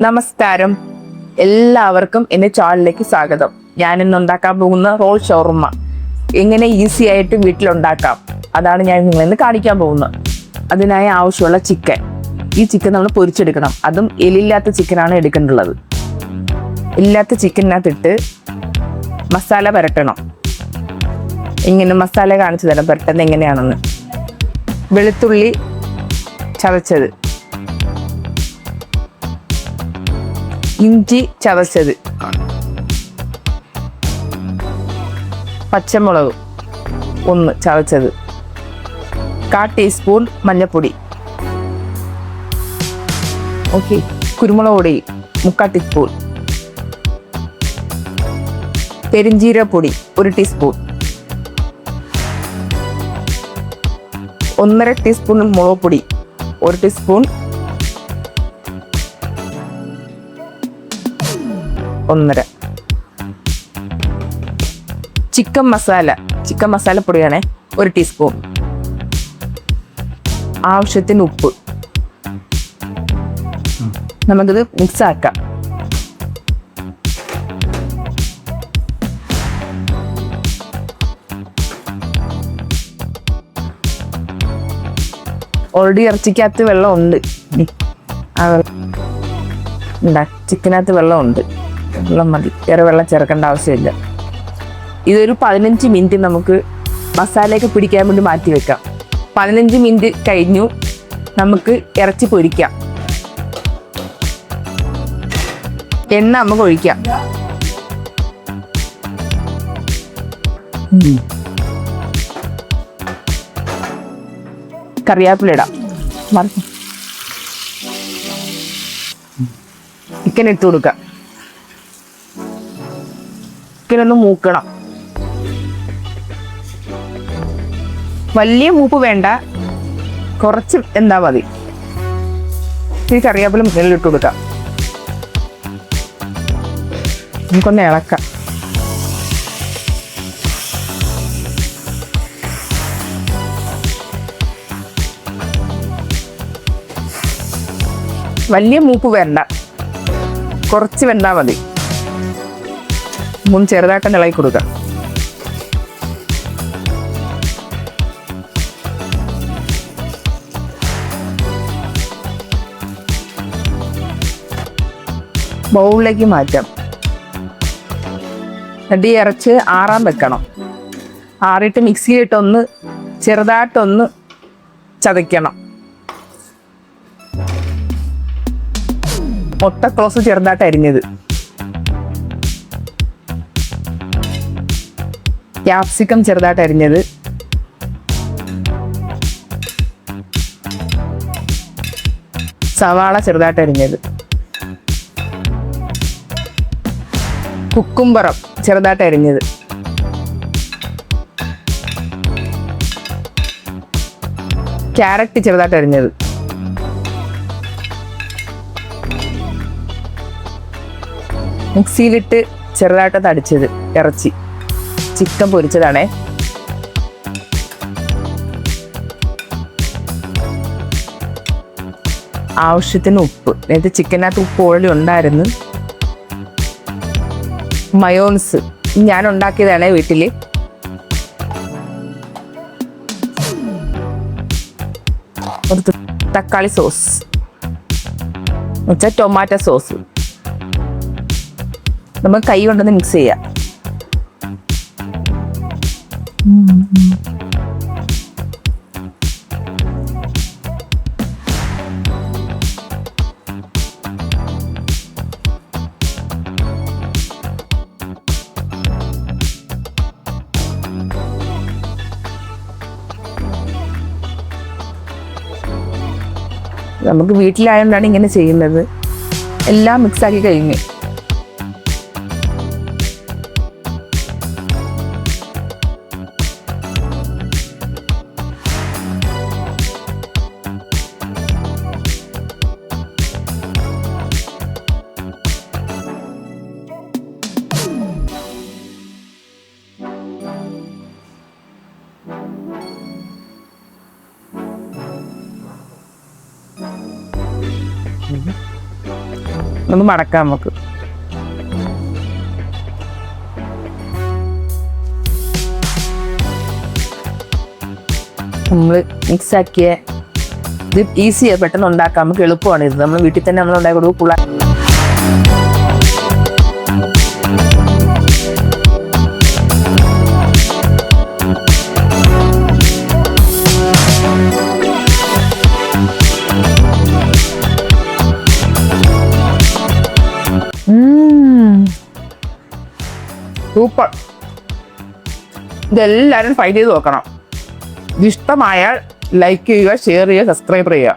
നമസ്കാരം. എല്ലാവർക്കും എന്റെ ചാനലിലേക്ക് സ്വാഗതം. ഞാൻ ഇന്ന് ഉണ്ടാക്കാൻ പോകുന്ന റോൾ ഷോർമ എങ്ങനെ ഈസി ആയിട്ട് വീട്ടിലുണ്ടാക്കാം. അതാണ് ഞാൻ നിങ്ങളെ ഇന്ന് കാണിക്കാൻ പോകുന്നത്. അതിനായി ആവശ്യമുള്ള ചിക്കൻ. ഈ ചിക്കൻ നമ്മൾ പൊരിച്ചെടുക്കണം. അതും എലില്ലാത്ത ചിക്കനാണ് എടുക്കേണ്ടത്. ഇല്ലാത്ത ചിക്കനകത്തിട്ട് മസാല പരട്ടണം. ഇങ്ങനെ മസാല കാണിച്ചു തരാം. പുരട്ടുന്നത് എങ്ങനെയാണെന്ന്. വെളുത്തുള്ളി ചതച്ചത്. ഇഞ്ചി ചതച്ചത്. പച്ചമുളക് ഒന്ന് ചതച്ചത്. കാ ടീസ്പൂൺ മഞ്ഞൾപ്പൊടി ഓക്കെ കുരുമുളക് പൊടി മുക്കാൽ ടീസ്പൂൺ. പെരിഞ്ചീരപ്പൊടി ഒരു ടീസ്പൂൺ. ഒന്നര ടീസ്പൂൺ മുളക് പൊടി ഒരു ടീസ്പൂൺ ഒന്നര. ചിക്കൻ മസാല ചിക്കൻ മസാല പൊടിയാണേ ഒരു ടീസ്പൂൺ ആവശ്യത്തിന് ഉപ്പ്. നമുക്കിത് മിക്സ് ആക്കാം. ഓൾറെഡി ഇറച്ചിക്കകത്ത് വെള്ളമുണ്ട്. ചിക്കനകത്ത് വെള്ളമുണ്ട്. വെള്ളം മതി. വേറെ വെള്ളം ചേർക്കേണ്ട ആവശ്യമില്ല. ഇതൊരു പതിനഞ്ച് മിനിറ്റ് നമുക്ക് മസാലയൊക്കെ പിടിക്കാൻ വേണ്ടി മാറ്റി വെക്കാം. പതിനഞ്ച് മിനിറ്റ് കഴിഞ്ഞു. നമുക്ക് ഇറച്ചി പൊരിക്കാം. എണ്ണ നമുക്ക് ഒഴിക്കാം. കറിവേപ്പില ഇടാം. ചിക്കൻ ഇട്ട് കൊടുക്കാം. ഒന്ന് മൂക്കണം. വലിയ മൂപ്പ് വേണ്ട. കുറച്ച് എന്താ മതി. ഈ കറിവേപ്പില മുകളിൽ ഇട്ട് കൊടുക്കാം. നമുക്കൊന്ന് ഇളക്കാം. വലിയ മൂപ്പ് വേണ്ട. കുറച്ച് വെന്താ മതി. മുൻ ചെറുതായിട്ട് ഇളകി കൊടുക്കുക. ബൗളിലേക്ക് മാറ്റാം. എന്നിട്ട് ഇറച്ച് ആറാൻ വെക്കണം. ആറിയിട്ട് മിക്സിയിലിട്ടൊന്ന് ചെറുതായിട്ടൊന്ന് ചതയ്ക്കണം. മുട്ടക്ലോസ് ചെറുതായിട്ട് അരിഞ്ഞത്. ക്യാപ്സിക്കം ചെറുതായിട്ട് അരിഞ്ഞത്. സവാള ചെറുതായിട്ട് അരിഞ്ഞത്. കുക്കുംബറം ചെറുതായിട്ട് അരിഞ്ഞത്. ക്യാരറ്റ് ചെറുതായിട്ട് അരിഞ്ഞത്. മിക്സിയിലിട്ട് ചെറുതായിട്ട് തടിച്ചത് ഇറച്ചി. ചിക്കൻ പൊരിച്ചതാണേ. ആവശ്യത്തിന് ഉപ്പ്. നേരത്തെ ചിക്കനകത്ത് ഉപ്പ് ഓൾറെഡി ഉണ്ടായിരുന്നു. മയോൺസ് ഞാൻ ഉണ്ടാക്കിയതാണ് വീട്ടിൽ. ഒരു തക്കാളി സോസ് വെച്ചാൽ ടൊമാറ്റോ സോസ് നമ്മൾ കൈ കൊണ്ടൊന്ന് മിക്സ് ചെയ്യാം. നമുക്ക് വീട്ടിലായതുകൊണ്ടാണ് ഇങ്ങനെ ചെയ്യുന്നത്. എല്ലാം മിക്സ് ആക്കി കഴിഞ്ഞു. ഒന്ന് മടക്കാം നമുക്ക്. നമ്മൾ മിക്സ് ആക്കിയ ഇത് ഈസിയാണ് പെട്ടെന്ന് ഉണ്ടാക്കാം നമുക്ക് എളുപ്പമാണ് ഇത്. നമ്മൾ വീട്ടിൽ തന്നെ നമ്മൾ ഉണ്ടാക്കി കൊടുക്കും. സൂപ്പർ ഇതെല്ലാവരും ട്രൈ ചെയ്ത് നോക്കണം. ഇതിഷ്ടമായാൽ ലൈക്ക് ചെയ്യുക ഷെയർ ചെയ്യുക സബ്സ്ക്രൈബ് ചെയ്യുക.